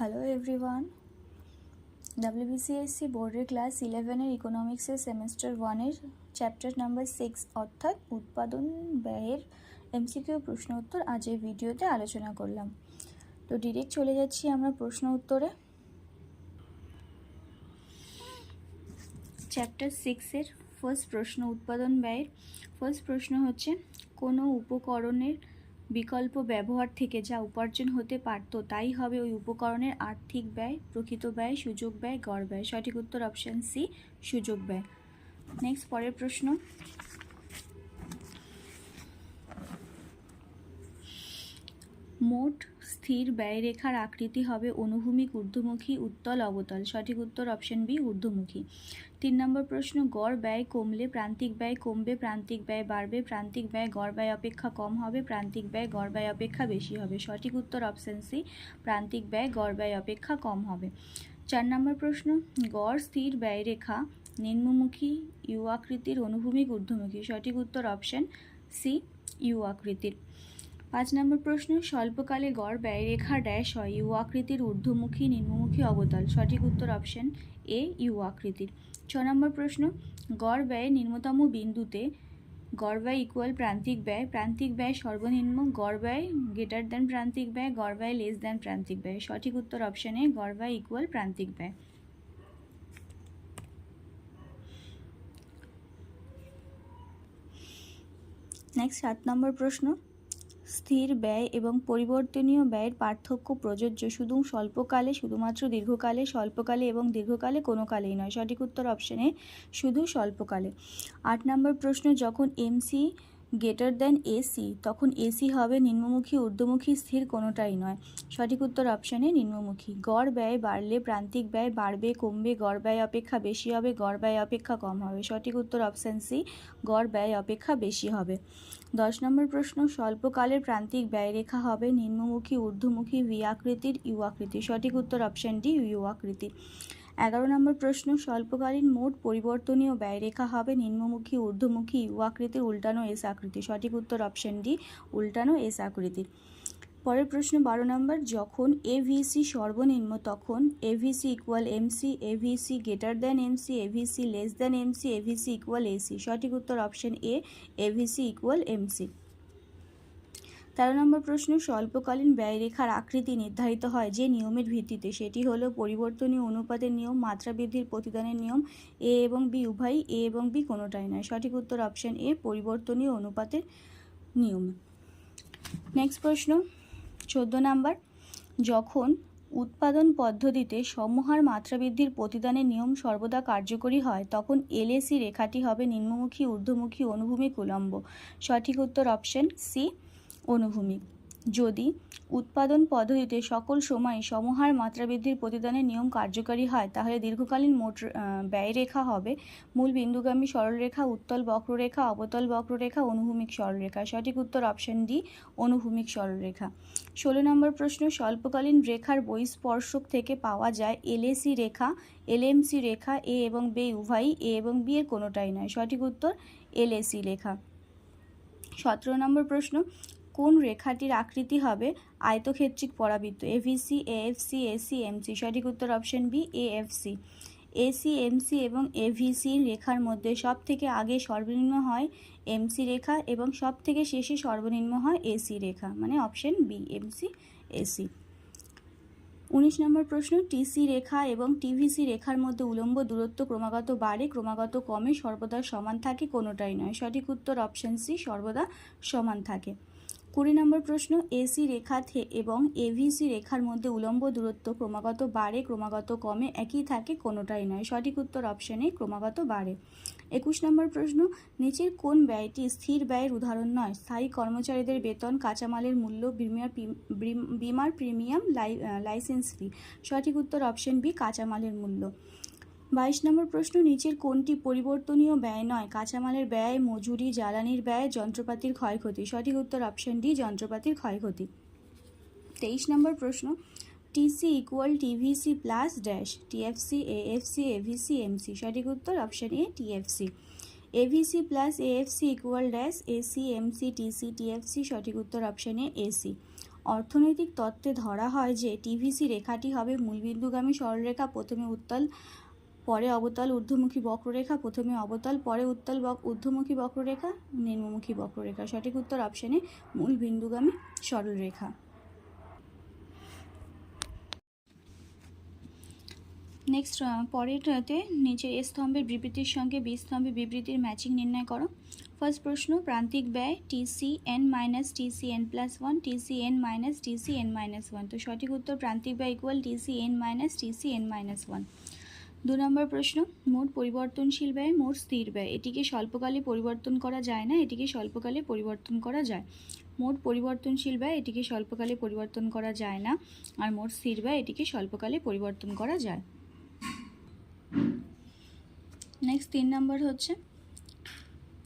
Hello everyone ডাব্লিউবিসিএসসি বোর্ডের class ইলেভেনের ইকোনমিক্সের সেমিস্টার ওয়ানের চ্যাপ্টার নাম্বার সিক্স অর্থাৎ উৎপাদন ব্যয়ের এমসিকিউ প্রশ্ন উত্তর আজ এই ভিডিওতে আলোচনা করলাম। তো ডিরেক্ট চলে যাচ্ছি আমরা প্রশ্ন উত্তরে। চ্যাপ্টার সিক্সের ফার্স্ট প্রশ্ন, উৎপাদন ব্যয়ের ফার্স্ট প্রশ্ন হচ্ছে, কোনো উপকরণের বিকল্প ব্যবহার থেকে যা উপার্জন হতে পারত, তাই হবে ওই উপকরণের আর্থিক ব্যয়, প্রকৃত ব্যয়, সুযোগ ব্যয়, গড় ব্যয়। সঠিক উত্তর অপশান সি সুযোগ ব্যয়। নেক্সট পরের প্রশ্ন। মোট স্থির ব্যয়রেখার আকৃতি হবে অনুভূমিক ঊর্ধ্বমুখী উত্তল অবতল। সঠিক উত্তর অপশন বি ঊর্ধ্বমুখী। তিন নম্বর প্রশ্ন, গড় ব্যয় কমলে প্রান্তিক ব্যয় কমবে, প্রান্তিক ব্যয় বাড়বে, প্রান্তিক ব্যয় গড় ব্যয় অপেক্ষা কম হবে, প্রান্তিক ব্যয় গড় ব্যয় অপেক্ষা বেশি হবে। সঠিক উত্তর অপশন সি প্রান্তিক ব্যয় গড় ব্যয় অপেক্ষা কম হবে। চার নম্বর প্রশ্ন, গড় স্থির ব্যয়রেখা নিম্নমুখী ইউ আকৃতির অনুভূমিক ঊর্ধ্বমুখী। সঠিক উত্তর অপশন সি ইউ আকৃতির পাঁচ নম্বর প্রশ্ন, স্বল্পকালে গড় ব্যয়রেখা ড্যাশ হয় ইউ আকৃতির ঊর্ধ্বমুখী নিম্নমুখী অবতল। সঠিক উত্তর অপশন এ ইউ আকৃতির। ছ নম্বর প্রশ্ন, গড় ব্যয় নিম্নতম বিন্দুতে গড় ব্যয় ইকুয়াল প্রান্তিক ব্যয় প্রান্তিক ব্যয় সর্বনিম্ন, গড় ব্যয় গ্রেটার দ্যান প্রান্তিক ব্যয়, গড় ব্যয় লেস দ্যান প্রান্তিক ব্যয়। সঠিক উত্তর অপশনে গড় ব্যয় ইকুয়াল প্রান্তিক ব্যয়। নেক্সট সাত নম্বর প্রশ্ন স্থির ব্যয় এবং পরিবর্তনীয় ব্যয়ের পার্থক্য প্রযোজ্য। শুধু স্বল্পকালে, শুধুমাত্র দীর্ঘকালে, স্বল্পকালে এবং দীর্ঘকালে কোনো কালেই নয়। সঠিক উত্তর অপশানে শুধু স্বল্পকালে। আট নম্বর প্রশ্ন, যখন এমসি গ্রেটার দ্যান এসি তখন এসি হবে নিম্নমুখী, ঊর্ধ্বমুখী, স্থির কোনোটাই নয়। সঠিক উত্তর অপশানে নিম্নমুখী। গড় ব্যয় বাড়লে প্রান্তিক ব্যয় বাড়বে, কমবে, গড় ব্যয় অপেক্ষা বেশি হবে, গড় ব্যয় অপেক্ষা কম হবে। সঠিক উত্তর অপশান সি গড় ব্যয় অপেক্ষা বেশি হবে। দশ নম্বর প্রশ্ন, স্বল্পকালের প্রান্তিক ব্যয়রেখা হবে নিম্নমুখী, ঊর্ধ্বমুখী ভি আকৃতির ইউ আকৃতি সঠিক উত্তর অপশান ডি ইউ আকৃতি। এগারো নম্বর প্রশ্ন, স্বল্পকালীন মোট পরিবর্তনীয় ব্যয়রেখা হবে নিম্নমুখী, ঊর্ধ্বমুখী, ইউ আকৃতির উল্টানো, এস আকৃতি। সঠিক উত্তর অপশন ডি উল্টানো, এস আকৃতির পরের প্রশ্ন, বারো নম্বর, যখন এভিসি সর্বনিম্ন, তখন AVC equal MC AVC greater than MC AVC less than MC AVC equal AC সঠিক উত্তর option A AVC equal MC তেরো নম্বর প্রশ্ন, স্বল্পকালীন ব্যয়রেখার আকৃতি নির্ধারিত হয় যে নিয়মের ভিত্তিতে। সেটি হলো পরিবর্তনীয় অনুপাতের নিয়ম, মাত্রা বৃদ্ধির প্রতিদানের নিয়ম, এ এবং বি উভয়ই এ এবং বি কোনোটাই নয়। সঠিক উত্তর অপশন এ, পরিবর্তনীয় অনুপাতের নিয়ম। নেক্সট প্রশ্ন, চোদ্দ নাম্বার, যখন উৎপাদন পদ্ধতিতে সমহার মাত্রা বৃদ্ধির প্রতিদানের নিয়ম সর্বদা কার্যকরী হয়, তখন এলএসি রেখাটি হবে নিম্নমুখী, ঊর্ধ্বমুখী, অনুভূমিক উলম্ব। সঠিক উত্তর অপশন সি অনুভূমিক যদি উৎপাদন পদ্ধতিতে সকল সময় সমহার মাত্রা বৃদ্ধির প্রতিদানের নিয়ম কার্যকারী হয়, তাহলে দীর্ঘকালীন মোট ব্যয়রেখা হবে। মূল বিন্দুগামী সরলরেখা, উত্তল বক্ররেখা, অবতল বক্ররেখা, অনুভূমিক সরলরেখা। সঠিক উত্তর অপশন ডি, অনুভূমিক সরলরেখা। ষোলো নম্বর প্রশ্ন, স্বল্পকালীন রেখার বহিস্পর্শক থেকে পাওয়া যায় এলএসি রেখা এলএমসি রেখা, এ এবং বে উভয়ই, এ এবং বি এর কোনোটাই নয়। সঠিক উত্তর এলএসি রেখা। সতেরো নম্বর প্রশ্ন কোন রেখাটির আকৃতি হবে? আয়তক্ষেত্রিক পরাবৃত্ত এভিসি এএফসি এসি এমসি সঠিক উত্তর option B AFC AC MC এবং এভিসি রেখার মধ্যে সব থেকে আগে সর্বনিম্ন হয় এমসি রেখা এবং সব থেকে শেষে সর্বনিম্ন হয় এসি রেখা মানে অপশন বি এমসি এসি উনিশ নম্বর প্রশ্ন টিসি রেখা এবং টিভিসি রেখার মধ্যে উলম্ব দূরত্ব ক্রমাগত বাড়ে, ক্রমাগত কমে, সর্বদা সমান থাকে, কোনোটাই নয়। সঠিক উত্তর অপশন সি সর্বদা সমান থাকে। কুড়ি নম্বর প্রশ্ন, এসি রেখা থে, এবং এভিসি রেখার মধ্যে উলম্ব দূরত্ব ক্রমাগত বাড়ে, ক্রমাগত কমে, একই থাকে, কোনোটাই নয়। সঠিক উত্তর অপশানে ক্রমাগত বাড়ে। একুশ নম্বর প্রশ্ন, নিচের কোন ব্যয়টি স্থির ব্যয়ের উদাহরণ নয়? স্থায়ী কর্মচারীদের বেতন, কাঁচামালের মূল্য, বিমার বিমার প্রিমিয়াম লাইসেন্স ফি সঠিক উত্তর অপশন বি, কাঁচামালের মূল্য। বাইশ নম্বর প্রশ্ন, নিচের কোনটি পরিবর্তনীয় ব্যয় নয়? কাঁচামালের ব্যয়, মজুরি, জ্বালানির ব্যয়, যন্ত্রপাতির ক্ষয়ক্ষতি। সঠিক উত্তর অপশন ডি যন্ত্রপাতির ক্ষয়ক্ষতি। তেইশ নম্বর প্রশ্ন TC equal TVC plus dash TFC AFC AVC MC সঠিক উত্তর option A TFC AVC plus AFC equal dash AC MC TC TFC সঠিক উত্তর অপশন এ এসি অর্থনৈতিক তত্ত্বে ধরা হয় যে টিভিসি রেখাটি হবে মূলবিন্দুগামী সরলরেখা, প্রথমে উত্তল পরে অবতল ঊর্ধ্বমুখী বক্ররেখা, প্রথমে অবতল, পরে উত্তল বক, ঊর্ধ্বমুখী বক্ররেখা, নিম্নমুখী বক্ররেখা। সঠিক উত্তর অপশানে মূল বিন্দুগামী সরলরেখা নেক্সট পরেরটাতে নিচে এ স্তম্ভের বিবৃতির সঙ্গে বি বিবৃতির ম্যাচিং নির্ণয় করো। ফার্স্ট প্রশ্ন, প্রান্তিক ব্যয় TC N minus TC N plus one TC N minus TC N minus one তো সঠিক উত্তর প্রান্তিক ব্যয় equal TC N minus TC N minus one দু নম্বর প্রশ্ন, মোট পরিবর্তনশীল ব্যয়, মোট স্থির ব্যয়। এটিকে স্বল্পকালে পরিবর্তন করা যায় না, এটিকে স্বল্পকালে পরিবর্তন করা যায়। মোট পরিবর্তনশীল ব্যয়, এটিকে স্বল্পকালে পরিবর্তন করা যায় না, আর মোট স্থির ব্যয়, এটিকে স্বল্পকালে পরিবর্তন করা যায়। নেক্সট তিন নম্বর হচ্ছে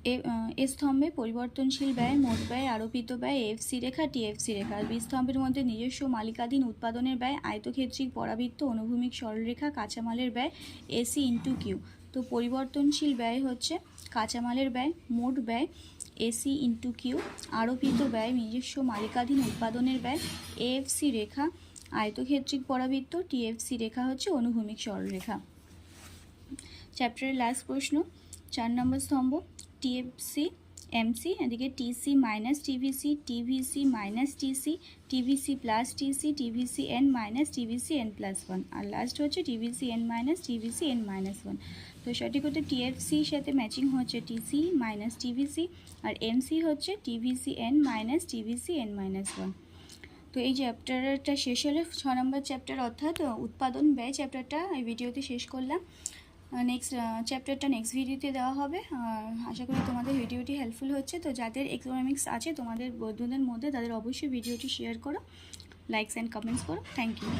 এ স্তম্ভে পরিবর্তনশীল ব্যয়, মোট ব্যয়, আরোপিত ব্যয়, এফসি রেখা, টিএফসি রেখা। বি স্তম্ভের মধ্যে নিজস্ব মালিকাধীন উৎপাদনের ব্যয়, আয়তক্ষেত্রিক পরাবৃত্ত, অনুভূমিক সরলরেখা, কাঁচামালের ব্যয়, এসি ইন্টু কিউ। তো পরিবর্তনশীল ব্যয় হচ্ছে কাঁচামালের ব্যয়, মোট ব্যয়, এসি ইন্টু কিউ। আরোপিত ব্যয়, নিজস্ব মালিকাধীন উৎপাদনের ব্যয়, এএফসি রেখা, আয়তক্ষেত্রিক পরাবৃত্ত, টিএফসি রেখা হচ্ছে অনুভূমিক সরলরেখা। চ্যাপ্টারের লাস্ট প্রশ্ন, চার নম্বর স্তম্ভ টিএফসি এমসি এদিকে TC minus TVC TVC minus TC TVC plus TC TVC N minus TVC N plus one আর লাস্ট হচ্ছে TVC N minus TVC N minus one তো সঠিক হচ্ছে টিএফসির সাথে ম্যাচিং হচ্ছে টিসি মাইনাস টিভিসি আর এমসি হচ্ছে TVC N minus TVC N minus one তো এই চ্যাপ্টারটা শেষ হলে ছ নম্বর চ্যাপ্টার অর্থাৎ উৎপাদন ব্যয় চ্যাপ্টারটা এই ভিডিওতে শেষ করলাম নেক্সট চ্যাপ্টারটা নেক্সট ভিডিওতে দেওয়া হবে। আশা করি তোমাদের ভিডিওটি হেল্পফুল হচ্ছে। তো যাদের ইকোনমিক্স আছে, তোমাদের বন্ধুদের মধ্যে, তাদের অবশ্যই ভিডিওটি শেয়ার করো। লাইকস অ্যান্ড কমেন্টস করো। Thank you